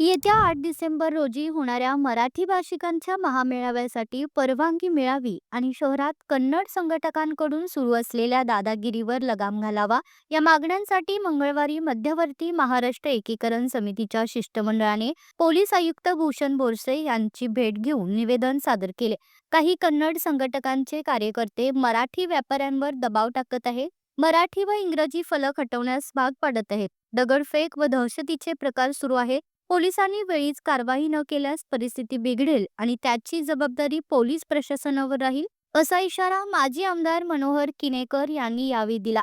येत्या आठ डिसेंबर रोजी होणाऱ्या मराठी भाषिकांच्या महामेळाव्यासाठी परवानगी मिळावी आणि शहरात कन्नड संघटकांकडून सुरू असलेल्या दादागिरीवर लगाम घालावा या मागण्यांसाठी मंगळवारी मध्यवर्ती महाराष्ट्र एकीकरण समितीच्या शिष्टमंडळाने पोलीस आयुक्त भूषण बोरसे यांची भेट घेऊन निवेदन सादर केले. काही कन्नड संघटकांचे कार्यकर्ते मराठी व्यापाऱ्यांवर दबाव टाकत आहेत. मराठी व इंग्रजी फलक हटवण्यास भाग पाडत आहेत. दगडफेक व दहशतीचे प्रकार सुरू आहेत. पोलिसांनी वेळीच कारवाई न केल्यास परिस्थिती बिघडेल आणि त्याची जबाबदारी पोलीस प्रशासनावर राहील असा इशारा माजी आमदार मनोहर किनेकर यांनी यावेळी दिला.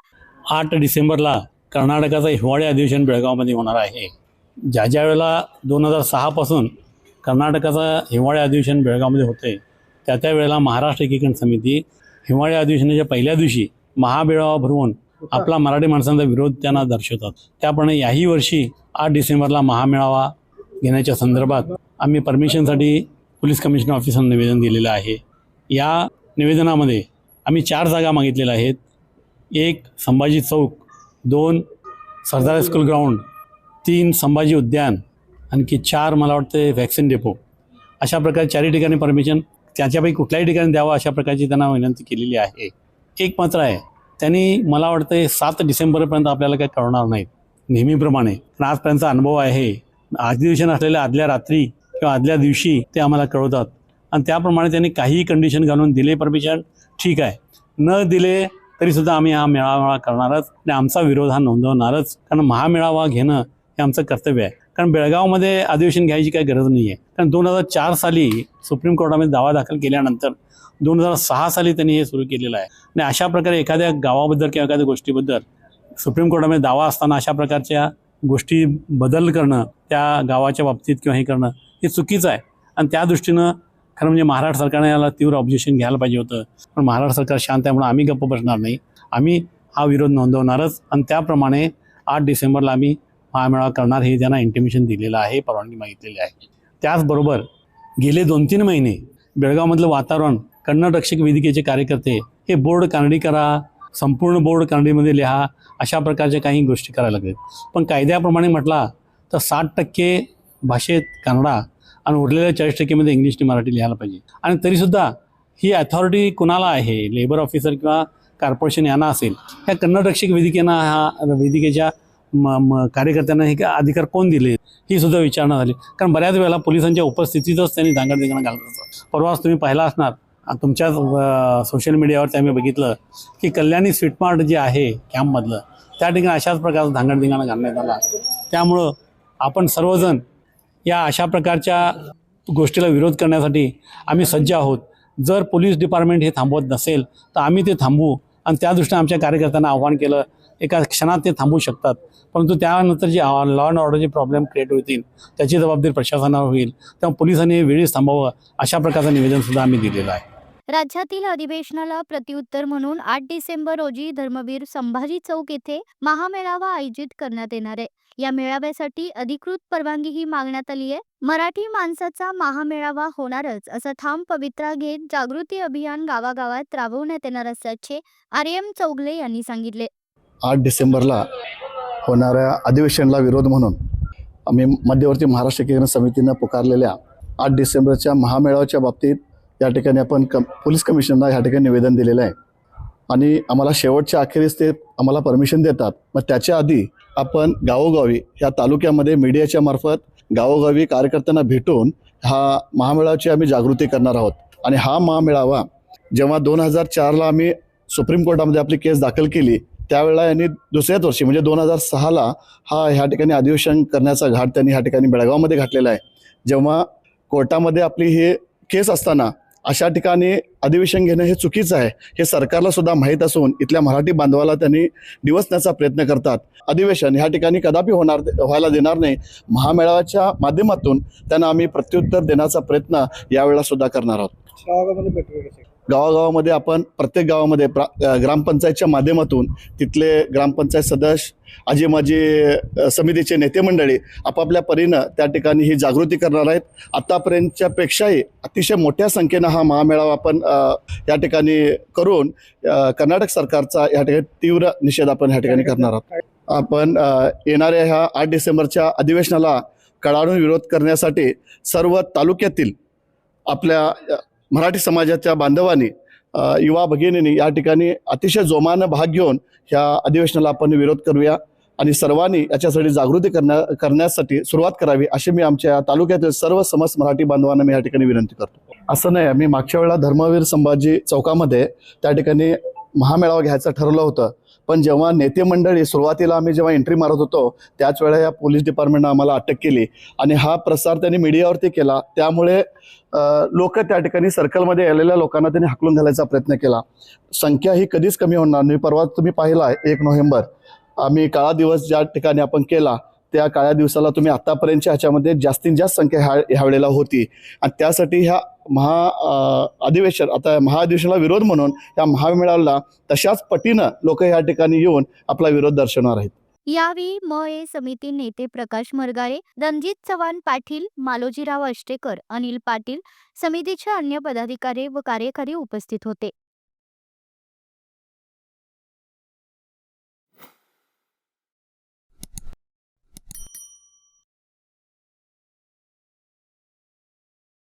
आठ डिसेंबरला कर्नाटकाचं हिवाळी अधिवेशन बेळगावमध्ये होणार आहे. ज्या ज्या वेळेला दोन हजार सहापासून कर्नाटकाचं हिवाळी अधिवेशन बेळगावमध्ये होते त्या त्या वेळेला महाराष्ट्र एकीकरण समिती हिवाळी अधिवेशनाच्या पहिल्या दिवशी महाबेळावा भरवून आपला मराठी माणसांचा विरोध त्यांना दर्शवतात. त्याप्रमाणे याही वर्षी आठ डिसेंबरला महामेळावा घेण्याच्या संदर्भात आम्ही परमिशनसाठी पोलीस कमिशनर ऑफिसला निवेदन दिलेलं आहे. या निवेदनामध्ये आम्ही चार जागा मागितलेल्या आहेत. एक संभाजी चौक दोन सरदार स्कूल ग्राउंड तीन संभाजी उद्यान आणखी चार मला वाटते व्हॅक्सिन डेपो. अशा प्रकारे चारही ठिकाणी परमिशन त्याच्यापैकी कुठल्याही ठिकाणी द्यावं अशा प्रकारची त्यांना विनंती केलेली आहे. एक मात्र आहे त्यांनी मला वाटतं सात डिसेंबरपर्यंत आपल्याला काही कळणार नाहीत नेहमीप्रमाणे. पण आजपर्यंतचा अनुभव आहे. अधिवेशन असलेल्या आदल्या रात्री किंवा आदल्या दिवशी ते आम्हाला कळवतात. आणि त्याप्रमाणे त्यांनी काहीही कंडिशन घालून दिले परमिशन ठीक आहे. न दिले तरीसुद्धा आम्ही हा मेळावा करणारच आणि आमचा विरोध हा नोंदवणारच. कारण महामेळावा घेणं हे आमचं कर्तव्य आहे. कारण बेळगावमध्ये अधिवेशन घ्यायची काही गरज नाही आहे कारण दोन हजार चार साली सुप्रीम कोर्टामध्ये दावा दाखल केल्यानंतर दोन हजार सहा साली त्यांनी हे सुरू केलेलं आहे. आणि अशा प्रकारे एखाद्या गावाबद्दल किंवा एखाद्या गोष्टीबद्दल सुप्रीम कोर्टामध्ये दावा असताना अशा प्रकारच्या गोष्टी बदल करणं त्या गावाच्या बाबतीत किंवा हे करणं हे चुकीचं आहे. आणि त्या दृष्टीनं खरं म्हणजे महाराष्ट्र सरकारने याला तीव्र ऑब्जेक्शन घ्यायला पाहिजे होतं. पण महाराष्ट्र सरकार शांत आहे म्हणून आम्ही गप्प बसणार नाही. आम्ही हा विरोध नोंदवणारच. आणि त्याप्रमाणे आठ डिसेंबरला आम्ही महामेळावा करणार हे त्यांना इंटिमेशन दिलेलं आहे परवानगी मागितलेली आहे. त्याचबरोबर गेले दोन तीन महिने बेळगावमधलं वातावरण कन्नडरक्षक वेदिकेचे कार्यकर्ते हे बोर्ड कानडी करा संपूर्ण बोर्ड कानडीमध्ये लिहा अशा प्रकारच्या काही गोष्टी करायला लागतात पण कायद्याप्रमाणे म्हटला तर साठ टक्के भाषेत कन्नडा आणि उरलेल्या चाळीस टक्केमध्ये इंग्लिश आणि मराठी लिहायला पाहिजे. आणि तरीसुद्धा ही अथॉरिटी कुणाला आहे? लेबर ऑफिसर किंवा कॉर्पोरेशन यांना असेल. ह्या कन्नडरक्षक वेदिकेनं वेदिकेना हा वेदिकेच्या म म कार्यकर्त्यांना हे अधिकार कोण दिले? ही सुद्धा विचारणा झाली. कारण बऱ्याच वेळेला पोलिसांच्या उपस्थितीतच त्यांनी धांगडधिंगाणा घालत असतात परवाच तुम्ही पाहिला असणार. तुमच्या तुमच्याच सोशल मीडियावरती आम्ही बघितलं की कल्याणी स्वीटमार्ट जे आहे कॅम्पमधलं त्या ठिकाणी अशाच प्रकारचा धांगडधिंगाणा घालण्यात आला. त्यामुळं आपण सर्वजण या अशा प्रकारच्या गोष्टीला विरोध करण्यासाठी आम्ही सज्ज आहोत. जर पोलीस डिपार्टमेंट हे थांबवत नसेल तर आम्ही ते थांबवू. आणि त्या दृष्टीने आमच्या कार्यकर्त्यांना आव्हान केलं एका क्षणात ते थांबू शकतात. परंतु त्यानंतर जे लॉ अँड ऑर्डरचे प्रॉब्लेम क्रिएट होतील त्याची जबाबदारी प्रशासनावर होईल. तेव्हा पोलिसांनी हे वेळीच थांबावं अशा प्रकारचं निवेदनसुद्धा आम्ही दिलेलं आहे. राज्यातील अधिवेशनाला प्रत्युत्तर म्हणून आठ डिसेंबर रोजी धर्मवीर संभाजी चौक येथे महामेळावा आयोजित करण्यात येणार आहे. या मेळाव्यासाठी अधिकृत परवानगी ही मागण्यात आली आहे. मराठी माणसाचा महामेळावा होणारच असा ठाम पवित्रा घेत जागृती अभियान गावागावात राबवण्यात येणार असल्याचे आर एम चौगले यांनी सांगितले. आठ डिसेंबरला होणाऱ्या अधिवेशनाला विरोध म्हणून आम्ही मध्यवर्ती महाराष्ट्र केंद्र समितीनं पुकारलेल्या आठ डिसेंबरच्या महामेळाव्याच्या बाबतीत या ठिकाणी आपण कम पोलीस कमिशनरला ह्या ठिकाणी निवेदन दिलेलं आहे. आणि आम्हाला शेवटच्या अखेरीस ते आम्हाला परमिशन देतात. मग त्याच्या आधी आपण गावोगावी या तालुक्यामध्ये मीडियाच्या मार्फत गावोगावी कार्यकर्त्यांना भेटून हा महामेळाव्याची आम्ही जागृती करणार आहोत. आणि हा महामेळावा जेव्हा दोन हजार चारला आम्ही सुप्रीम कोर्टामध्ये आपली केस दाखल केली त्यावेळेला यांनी दुसऱ्याच वर्षी म्हणजे दोन हजार सहाला हा ह्या ठिकाणी अधिवेशन करण्याचा घाट त्यांनी ह्या ठिकाणी बेळगावमध्ये घातलेला आहे. जेव्हा कोर्टामध्ये आपली हे केस असताना अशा ठिकाणी अधिवेशन घेणं हे चुकीचं आहे हे सरकारला सुद्धा माहीत असून इथल्या मराठी बांधवाला त्यांनी दिवसण्याचा प्रयत्न करतात. अधिवेशन ह्या ठिकाणी कदापि होणार व्हायला देणार नाही. महामेळाव्याच्या माध्यमातून त्यांना आम्ही प्रत्युत्तर देण्याचा प्रयत्न यावेळेला सुद्धा करणार आहोत. गावागावामध्ये आपण प्रत्येक गावामध्ये प्रा ग्रामपंचायतच्या माध्यमातून तिथले ग्रामपंचायत सदस्य आजी माजी समितीचे नेते मंडळी आपापल्या परीनं त्या ठिकाणी ही जागृती करणार आहेत. आत्तापर्यंतच्या पेक्षाही अतिशय मोठ्या संख्येनं हा महामेळावा आपण या ठिकाणी करून कर्नाटक सरकारचा या ठिकाणी तीव्र निषेध आपण ह्या ठिकाणी करणार आहोत. आपण येणाऱ्या ह्या आठ डिसेंबरच्या अधिवेशनाला कडाडून विरोध करण्यासाठी सर्व तालुक्यातील आपल्या मराठी समाजाच्या बांधवांनी युवा भगिनींनी या ठिकाणी अतिशय जोमानं भाग घेऊन ह्या अधिवेशनाला आपण विरोध करूया आणि सर्वांनी याच्यासाठी जागृती करण्या करण्यासाठी सुरुवात करावी अशी मी आमच्या तालुक्यातील सर्व समस्त मराठी बांधवांना मी या ठिकाणी विनंती करतो. असं नाही मी मागच्या वेळेला धर्मवीर संभाजी चौकामध्ये त्या ठिकाणी महामेळावा घ्यायचं ठरवलं होतं. पण जेव्हा नेते मंडळी सुरुवातीला आम्ही जेव्हा एंट्री मारत होतो त्याच वेळा या पोलीस डिपार्टमेंटनं आम्हाला अटक केली. आणि हा प्रसार त्यांनी मीडियावरती केला. त्यामुळे लोक त्या ठिकाणी सर्कलमध्ये आलेल्या लोकांना त्यांनी हाकलून घालायचा प्रयत्न केला. संख्या ही कधीच कमी होणार नाही. परवा तुम्ही पाहिला एक नोव्हेंबर. आम्ही काळा दिवस ज्या ठिकाणी आपण केला त्या काळ्या दिवसाला तुम्ही आतापर्यंतच्या ह्याच्यामध्ये जास्तीत जास्त संख्या ह्या ह्यावेळेला होती. आणि त्यासाठी ह्या महा अधिवेशन आता महाअधिवेशनाला विरोध म्हणून या महामेळाव्याला तशाच पटीनं लोक या ठिकाणी येऊन आपला विरोध दर्शवणार आहेत. यावेळी म ए समिती नेते प्रकाश मरगारे रणजित चव्हाण पाटील मालोजीराव अष्टेकर अनिल पाटील समितीचे अन्य पदाधिकारी व कार्यकारी उपस्थित होते.